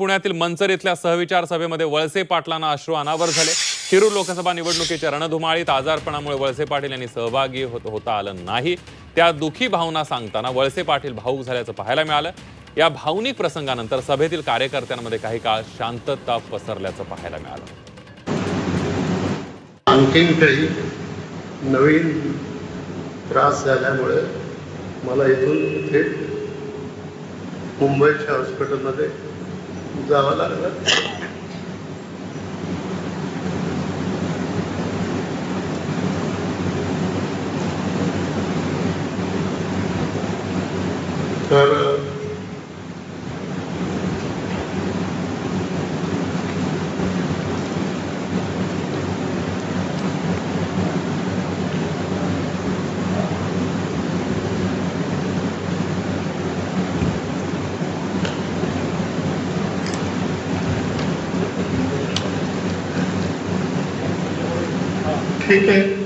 पुण्यातील मंचर इथल्या सहविचार सभेमध्ये वळसे पाटलांना अश्रू अनावर झाले. शिरूर लोकसभा निवडणुकीच्या रणधुमाळीत आजारपणामुळे वळसे पाटील यांनी सहभागी होत होता आलं नाही. त्या दुखी भावना सांगताना वळसे पाटील भाऊक झाल्याचं पाहायला मिळालं. या भावनिक प्रसंगानंतर सभेतील कार्यकर्त्यांमध्ये काही काळ शांतता पसरल्याचं पाहायला मिळालं. आणखीन काही नवीन त्रास झाल्यामुळे मला इथून थेट मुंबईच्या हॉस्पिटलमध्ये जावं लागलं तर gente